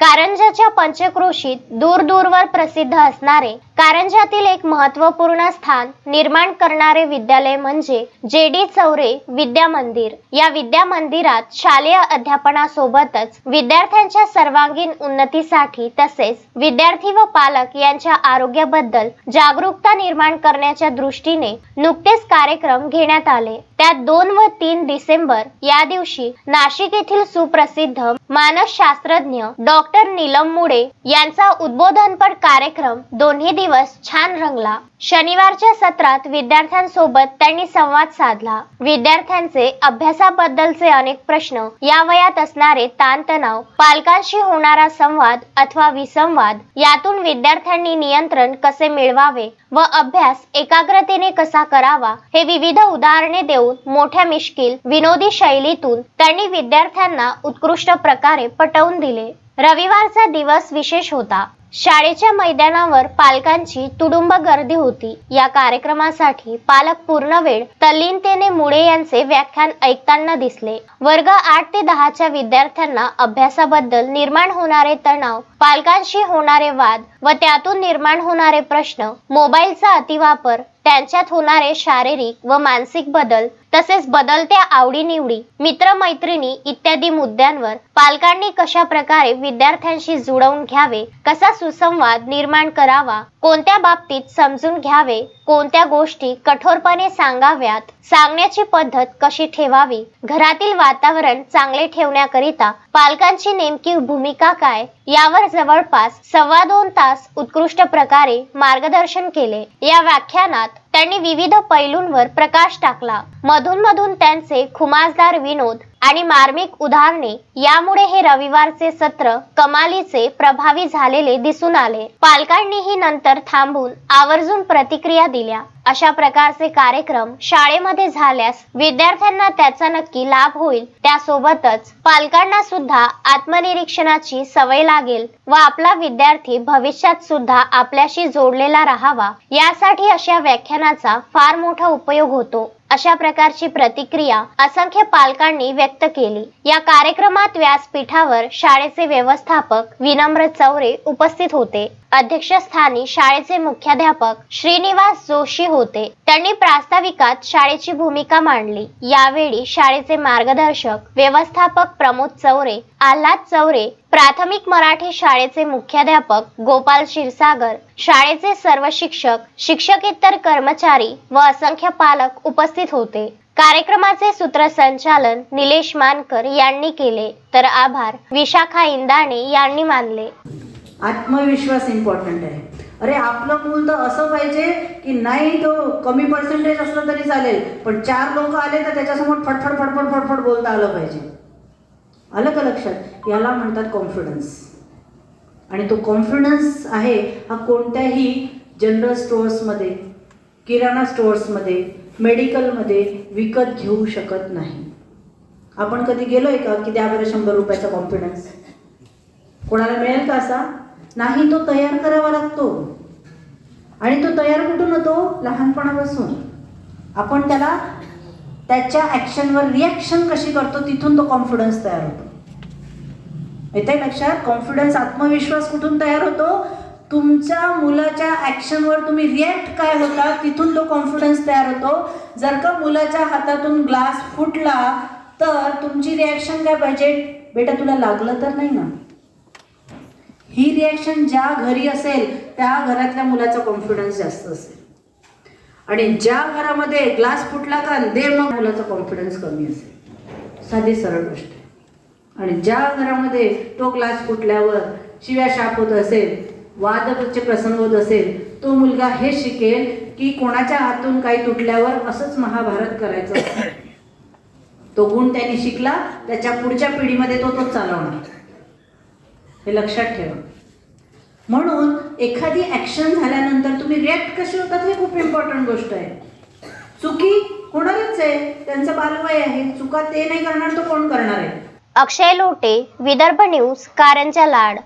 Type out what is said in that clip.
कारंजाच्या पंचक्रोशीत दूर दूरवर प्रसिद्ध असणारे कारंजातील एक महत्त्वपूर्ण स्थान निर्माण करणारे विद्यालय म्हणजे जे डी चौरे विद्या मंदिर या विद्या मंदिरात शालेय अध्यापनासोबतच विद्यार्थ्यांच्या सर्वांगीण उन्नतीसाठी तसेच विद्यार्थी व पालक यांच्या आरोग्याबद्दल जागरूकता निर्माण करण्याच्या दृष्टीने नुकतेच कार्यक्रम घेण्यात आले. त्यात दोन व तीन डिसेंबर या दिवशी नाशिक येथील सुप्रसिद्ध मानसशास्त्रज्ञ डॉ. डॉक्टर नीलम मुळे यांचा उद्बोधनपर कार्यक्रम दोन्ही दिवस छान रंगला. शनिवारच्या सत्रात विद्यार्थ्यांसोबत त्यांनी संवाद साधला. विद्यार्थ्यांचे अभ्यासाबद्दलचे अनेक प्रश्न या वयात असणारे ताणतणाव पालकांशी होणारा संवाद अथवा विसंवाद यातून विद्यार्थ्यांनी नियंत्रण कसे मिळवावे व अभ्यास एकाग्रतेने कसा करावा हे विविध उदाहरणे देऊन मोठ्या मिश्किल विनोदी शैलीतून त्यांनी विद्यार्थ्यांना उत्कृष्ट प्रकारे पटवून दिले. रविवारचा दिवस विशेष होता. शाळेच्या मैदानावर पालकांची तुडुंब गर्दी होती. या कार्यक्रमासाठी पालक पूर्ण वेळ तल्लीनतेने मुळे यांचे व्याख्यान ऐकताना दिसले. वर्ग आठ ते दहाच्या विद्यार्थ्यांना अभ्यासाबद्दल निर्माण होणारे तणाव पालकांशी होणारे वाद व त्यातून निर्माण होणारे प्रश्न मोबाईलचा अतिवापर त्यांच्यात होणारे शारीरिक व मानसिक बदल तसेच बदलत्या आवडीनिवडी मित्रमैत्रिणी इत्यादी मुद्द्यांवर पालकांनी कशा प्रकारे विद्यार्थ्यांशी जुळवून घ्यावे कसा सुसंवाद निर्माण करावा कोणत्या बाबतीत समजून घ्यावे कोणत्या गोष्टी कठोरपणे सांगाव्यात सांगण्याची पद्धत कशी ठेवावी घरातील वातावरण चांगले ठेवण्याकरिता पालकांची नेमकी भूमिका काय यावर जवळपास सव्वा दोन तास उत्कृष्ट प्रकारे मार्गदर्शन केले. या व्याख्यानात त्यांनी विविध पैलूंवर प्रकाश टाकला. मधून मधून त्यांचे खुमासदार विनोद आणि मार्मिक उदाहरणे यामुळे हे रविवारचे सत्र कमालीचे प्रभावी झालेले दिसून आले. पालकांनीही नंतर थांबून आवर्जून प्रतिक्रिया दिल्या. अशा प्रकारचे कार्यक्रम शाळेमध्ये झाल्यास विद्यार्थ्यांना त्याचा नक्की लाभ होईल. त्यासोबतच पालकांना सुद्धा आत्मनिरीक्षणाची सवय लागेल व आपला विद्यार्थी भविष्यात सुद्धा आपल्याशी जोडलेला राहावा. यासाठी अशा व्याख्यानाचा फार मोठा उपयोग होतो. अशा प्रकारची प्रतिक्रिया असंख्य पालकांनी व्यक्त केली. या कार्यक्रमात व्यासपीठावर शाळेचे व्यवस्थापक विनम्र चौरे उपस्थित होते. अध्यक्षस्थानी शाळेचे मुख्याध्यापक श्रीनिवास जोशी होते. त्यांनी प्रास्ताविकात शाळेची भूमिका मांडली. यावेळी शाळेचे मार्गदर्शक व्यवस्थापक प्रमोद चौरे आल्हाद चौरे प्राथमिक मराठी शाळेचे मुख्याध्यापक गोपाल क्षीरसागर शाळेचे सर्व शिक्षक शिक्षकेतर कर्मचारी व असंख्य पालक उपस्थित होते. कार्यक्रमाचे सूत्रसंचालन निलेश मानकर यांनी केले. तर आभार विशाखा इंदाणे यांनी मानले. आत्मविश्वास इम्पॉर्टंट आहे. अरे आपलं मूल तर असं पाहिजे की नाही तो कमी पर्सेंटेज असलं तरी चालेल पण चार लोक आले तर त्याच्यासमोर फटफट फटफट फटफट बोलता आलं पाहिजे. आलं का लक्षात? याला म्हणतात कॉन्फिडन्स आणि तो कॉन्फिडन्स आहे हा कोणत्याही जनरल स्टोअर्समध्ये किराणा स्टोअर्समध्ये मेडिकलमध्ये विकत घेऊ शकत नाही. आपण कधी गेलो आहे का की द्या बरं शंभर रुपयाचा कॉन्फिडन्स कोणाला मिळेल का असा? नाही तो तयार करावा लागतो. आणि तो तयार कुठून होतो? लहानपणापासून. आपण त्याला त्याच्या ॲक्शनवर रिॲक्शन कशी करतो तिथून तो कॉन्फिडन्स तयार होतो. येते लक्षात कॉन्फिडन्स आत्मविश्वास कुठून तयार होतो? तुमच्या मुलाच्या ॲक्शनवर तुम्ही रिॲक्ट काय होता तिथून तो कॉन्फिडन्स तयार होतो. जर का मुलाच्या हातातून ग्लास फुटला तर तुमची रिॲक्शन काय पाहिजे? बेटा तुला लागलं तर नाही ना? ही रिॲक्शन ज्या घरी असेल त्या घरातल्या मुलाचा कॉन्फिडन्स जास्त असेल. आणि ज्या घरामध्ये ग्लास फुटला का दे मग मुलाचा कॉन्फिडन्स कमी असेल. साधी सरळ गोष्ट आहे. आणि ज्या घरामध्ये तो ग्लास फुटल्यावर शिव्या शाप होत असेल वादचे प्रसंग होत असेल तो मुलगा हे शिकेल की कोणाच्या हातून काही तुटल्यावर असंच महाभारत करायचं तो गुण त्यांनी शिकला त्याच्या पुढच्या पिढीमध्ये तो तो चालवणार. हे लक्षात ठेवा. म्हणून एखादी ॲक्शन झाल्यानंतर तुम्ही रिॲक्ट कशी होतात हे खूप इम्पॉर्टंट गोष्ट आहे. चुकी होणारच आहे त्यांचं बालवय आहे चुका ते नाही करणार तो कोण करणार आहे? अक्षय लोटे विदर्भ न्यूज कारंजा लाड.